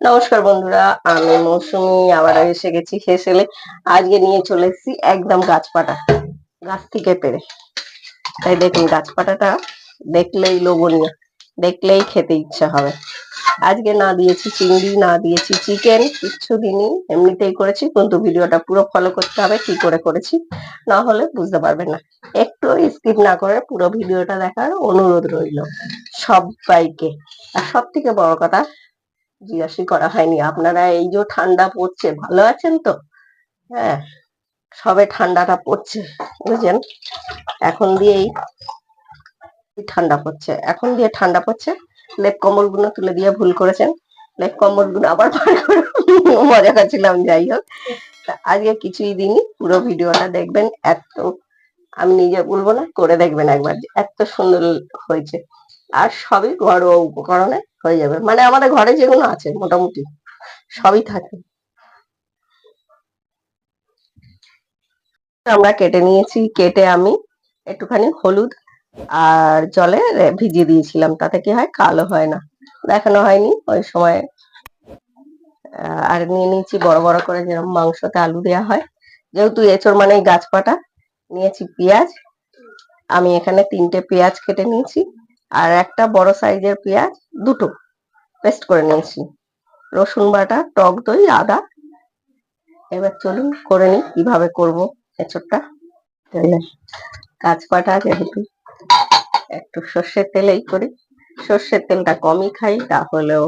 নমস্কার বন্ধুরা, আমি মৌসুমি, আবার এসে গেছি হেসেলে আজকে নিয়ে চলে এসেছি একদম গাছপাটা, গাছ থেকে পেরে। তাই দেখুন, গাছপাটাটা দেখলেই লোভনীয়, দেখলেই খেতে ইচ্ছা হবে। আজকে না দিয়েছি চিংড়ি, না দিয়েছি চিকেন, কিচ্ছু দিনই এমনিতেই করেছি, কিন্তু ভিডিওটা পুরো ফলো করতে হবে, কি করে করেছি, না হলে বুঝতে পারবেন না। একটু স্কিপ না করে পুরো ভিডিওটা দেখার অনুরোধ রইল সবাইকে। আর সব থেকে বড় কথা জিজ্ঞাসা করা হয়নি। আপনারা এই যে ঠান্ডা পড়ছে, ভালো আছেন তো? হ্যাঁ সবে ঠান্ডাটা পড়ছে, বুঝছেন? এখন দিয়েই ঠান্ডা পড়ছে। এখন দিয়ে ঠান্ডা পড়ছে। লেপ কম্বলগুলো তুলে দিয়ে ভুল করেছেন। লেপ কম্বলগুলো আবার বার করে মজা করছিলাম যাই হোক। আজকে কিছুই দিনই পুরো ভিডিওটা দেখবেন। এত, আমি নিজে বলব না, করে দেখবেন একবার এত সুন্দর হয়েছে। আর সবই ঘরোয়া উপকরণে হয়ে যাবে। মানে আমাদের ঘরে যেগুলো আছে, মোটামুটি সবই থাকে। আমরা কেটে নিয়েছি, কেটে আমি একটুখানি হলুদ আর জলে ভিজিয়ে দিয়েছিলাম। তাতে কি হয়? কালো হয় না। দেখানো হয়নি। ওই সময় আর নিয়ে নিয়েছি বড় বড় করে যেরকম মাংসতে আলু দেওয়া হয়। যেহেতু এঁচড় মানে গাছপাটা নিয়েছি পেঁয়াজ। আমি এখানে তিনটে পেঁয়াজ কেটে নিয়েছি। আর একটা বড় সাইজের পেঁয়াজ দুটো। পেস্ট করে নিয়েছি। রসুন বাটা, টক দই, আদা। এবার চলুন করে নিই কীভাবে করব এঁচড়টা। গাছপাটা যেহেতু একটু সর্ষের তেলেই করি, সর্ষের তেলটা কমই খাই, তাহলেও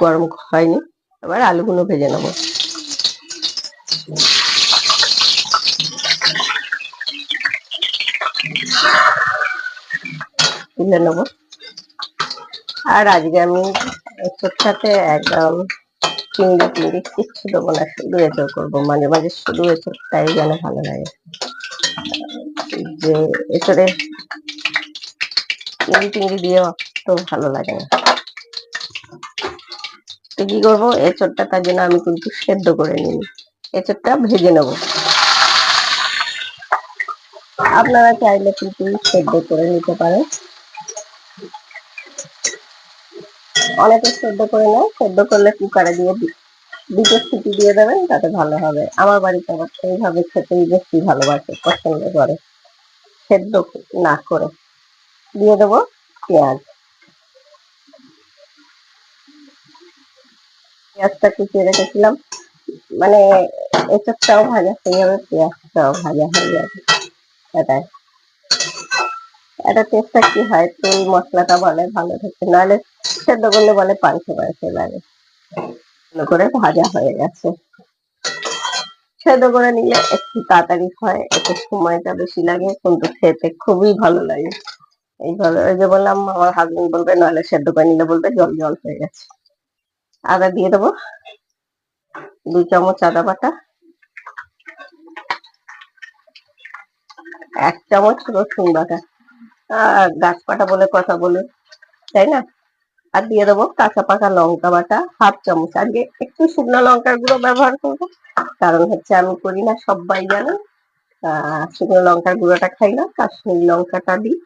গরম হয়নি। এবার আলুগুলো ভেজে নেব। তুলে নেব। আর আজকে আমি সাথে একদম চিংড়ি টিংড়ি কিচ্ছু দেবো না, শুধু এঁচড় করব। মাঝে মাঝে শুধু এঁচড়টাই যেন ভালো লাগে। যে এঁচড়ে চিংড়ি টিংড়ি দিয়ে তো ভালো লাগে না। তো কি করব? এঁচড়টা তার জন্য আমি কিন্তু সেদ্ধ করে নিই। এঁচড়টা ভেজে নেব। আপনারা চাইলে কিন্তু সেদ্ধ করে নিতে পারেন। অনেকে সেদ্ধ করে নেয়, সেদ্ধ করলে কুকারে দিয়ে দুটো সিটি দিয়ে দেবেন, তাতে ভালো হবে। আমার বাড়িতে আবার সেইভাবে খেতেই বেশি ভালোবাসে, পছন্দ করে। সেদ্ধ না করে দিয়ে দেবো পেঁয়াজ। পেঁয়াজটা কুচিয়ে রেখেছিলাম। মানে এসবটাও ভাজা যাবে পেঁয়াজটাও ভাজা হয়ে যাবে এটা টেস্টটা কি হয়? তেল মশলাটা বলে ভালো থাকে নাহলে সেদ্ধ করলে বলে পাল্টে পাল্টে লাগে করে ভাজা হয়ে গেছে। সেদ্ধ করে নিলে একটু তাড়াতাড়ি হয়, একটু সময়টা বেশি লাগে, কিন্তু খেতে খুবই ভালো লাগে। এইভাবে ওই যে বললাম, আমার হাজবেন্ড বলবে, নাহলে সেদ্ধ করে নিলে বলবে, জল জল হয়ে গেছে। আদা দিয়ে দেবো। দুই চামচ আদা বাটা। এক চামচ রসুন বাটা। গাছপাটা বলে কথা বলে, তাই না? আর দিয়ে দেবো কাঁচা পাকা লঙ্কা বাটা, হাফ চামচ। আজকে একটু শুকনো লঙ্কার গুঁড়ো ব্যবহার করব, কারণ হচ্ছে আমি করি না, সবাই জানে। শুকনো লঙ্কার গুঁড়োটা খাই না কাশ্মীরি লঙ্কাটা দিই,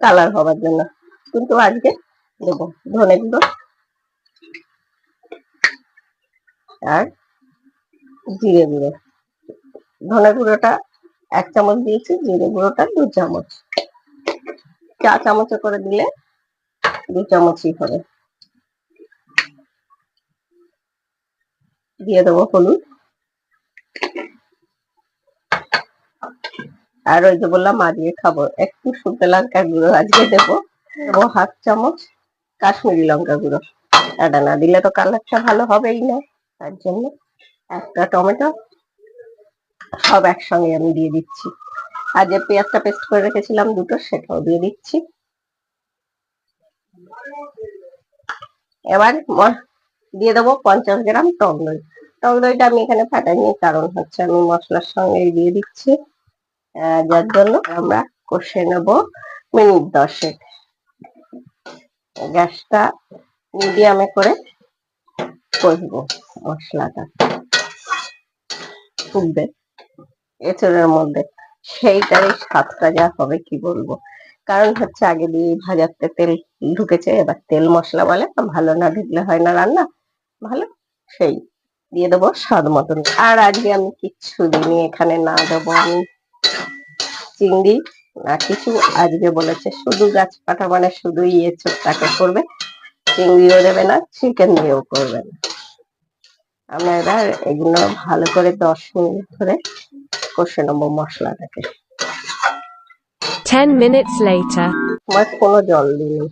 কালার হবার জন্য। কিন্তু আজকে দেবো ধনে গুঁড়ো। আর জিরে গুঁড়ো। ধনে গুঁড়োটা এক চামচ দিয়েছি, জিরে গুঁড়োটা দু চামচ। চা চামচে করে দিলে দু চামচই হবে। দিয়ে দেবো হলুদ। আর ওই যে বললাম, আজকে খাব একটু শুকনো লঙ্কা গুঁড়ো। আজকে দেবো দেবো হাফ চামচ কাশ্মীরি লঙ্কা গুঁড়ো। এটা না দিলে তো কালারটা ভালো হবেই না, তার জন্য একটা টমেটো সব একসঙ্গে আমি দিয়ে দিচ্ছি। আর যে পেঁয়াজটা পেস্ট করে রেখেছিলাম দুটো, সেটাও দিয়ে দিচ্ছি। এবার দিয়ে দেবো পঞ্চাশ গ্রাম টক দই। টক দইটা আমি এখানে ফাটাইনি, কারণ হচ্ছে আমি মশলার সঙ্গে দিয়ে দিচ্ছি। যার জন্য আমরা কষে নেব মিনিট দশেক। গ্যাসটা মিডিয়ামে করে কষবো মশলাটা। ফুটবে। এঁচড়ের মধ্যে। সেইটারই স্বাদটা যা হবে, কি বলব? কারণ হচ্ছে আগে দিয়ে ভাজাতে তেল ঢুকেছে, এবার তেল মশলা বলে ভালো না ঢুকলে হয় না রান্না, ভালো? সেই, দিয়ে দেবো স্বাদ মতন। আর আজকে আমি কিচ্ছু দিইনি, এখানে না দেবো আমি চিংড়ি, না কিছু, আজকে বলেছে শুধু গাছ পাটা মানে শুধু ইয়ে চোখটাকে করবে, চিংড়িও দেবে না চিকেন দিয়েও করবে না। আমরা এবার এগুলো ভালো করে দশ মিনিট ধরে কষে নেব মশলাটাকে। 10 minutes later. মাছ কোনো জল দিইনি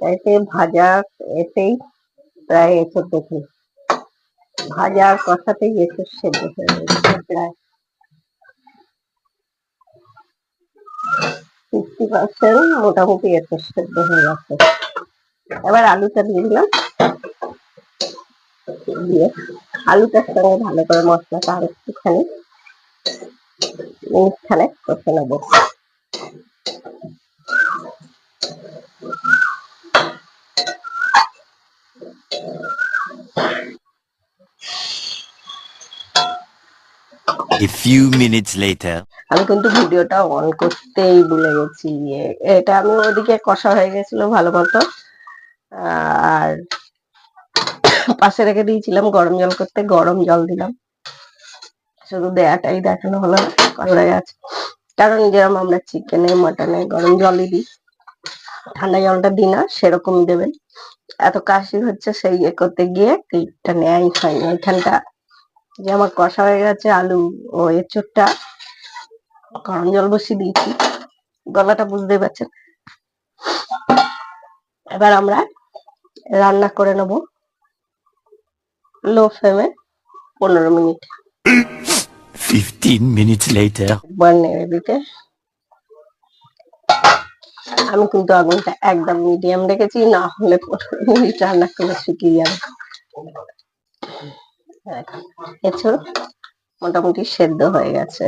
এতে ভাজা এতেই প্রায় এসব দেখুন ভাজা আর কষাতেই এসব সেদ্ধ হয়ে গেছে প্রায়। ফিফটি পার্সেন্ট মোটামুটি এসব সেদ্ধ হয়ে গেছে। এবার আলুটা দিয়ে দিলাম। দিয়ে আলুটার সঙ্গে ভালো করে মশলাটা আর একটুখানি মিনিট খানেক কষে নেব। A few minutes later. আমি কিন্তু ভিডিওটা অন করতেই ভুলে গেছি। এটা আমি ওদিকে কষা হয়ে গেছিল ভালো মতো। আর পাশে রেখে দিয়েছিলাম, গরম জল করতে, গরম জল দিলাম। শুধু দেয়াটাই দেখানো হলো করা গেছে। কারণ যেরকম আমরা চিকেনে মটনে গরম জলই দিই, ঠান্ডা জলটা দিই না সেরকম দেবেন। এত কাশি হচ্ছে সেই ইয়ে করতে গিয়ে ক্লিপটা নেয়াই হয়নি। ওইখানটা যে আমার কষা হয়ে গেছে আলু, ও এঁচোড়টা গরম জল বসিয়ে দিয়েছি। গলাটা বুঝতে পারছেন। এবার আমরা রান্না করে নেব। লো ফ্লেমে পনেরো মিনিট। 15 minute later. একবার নেড়ে দিতে। আমি কিন্তু আগুনটা একদম মিডিয়াম রেখেছি না হলে পনেরো মিনিট রান্না করলে শুকিয়ে যাবে। এছাড়া মোটামুটি সেদ্ধ হয়ে গেছে।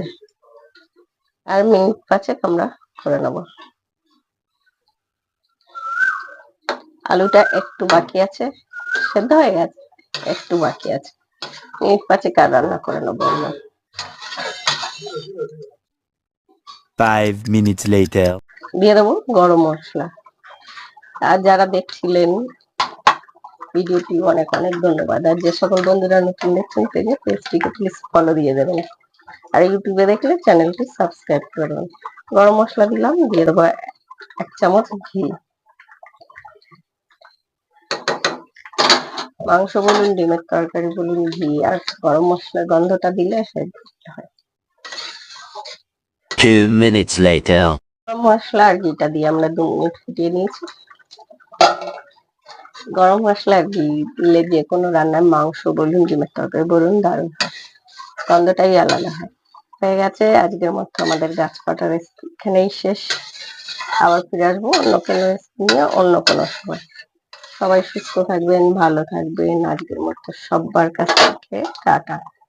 আর মিনিট পাঁচেক আমরা করে নেব। আলুটা একটু বাকি আছে সেদ্ধ হয়ে গেছে। একটু বাকি আছে। মিনিট পাঁচেক আর রান্না করে নেব আমরা। Five minutes later. দিয়ে দেবো গরম মশলা। আর যারা দেখছিলেন ভিডিওটি অনেক অনেক ধন্যবাদ। আর যে সকল বন্ধুরা নতুন দেখছেন পেজে পেজটিকে প্লিজ ফলো দিয়ে দেবেন। আর ইউটিউবে দেখলে চ্যানেলটি সাবস্ক্রাইব করবেন গরম মশলা দিলাম দিয়ে দেবো এক চামচ ঘি। মাংস বলুন ডিমের তরকারি বলুন ঘি আর গরম মশলার গন্ধটা দিলে সেদ্ধ হয়। Two minutes later. গরম মশলা আর ঘিটা দিয়ে আমরা দু মিনিট ফুটিয়ে নিয়েছি। গরম মশলা আর ঘি দিলে যে কোনো রান্নার মাংস বলুন ডিমের তরকারি বলুন দারুণ হয়। গন্ধটাই আলাদা হয়। হয়ে গেছে আজকের মতো আমাদের গাছ কাটা রেসিপি এখানেই শেষ। আবার ফিরে আসব অন্য কোনো রেসিপি নিয়ে অন্য কোনো সময়। সবাই সুস্থ থাকবেন ভালো থাকবেন। আজকের মতো সবার কাছ থেকে টাটা।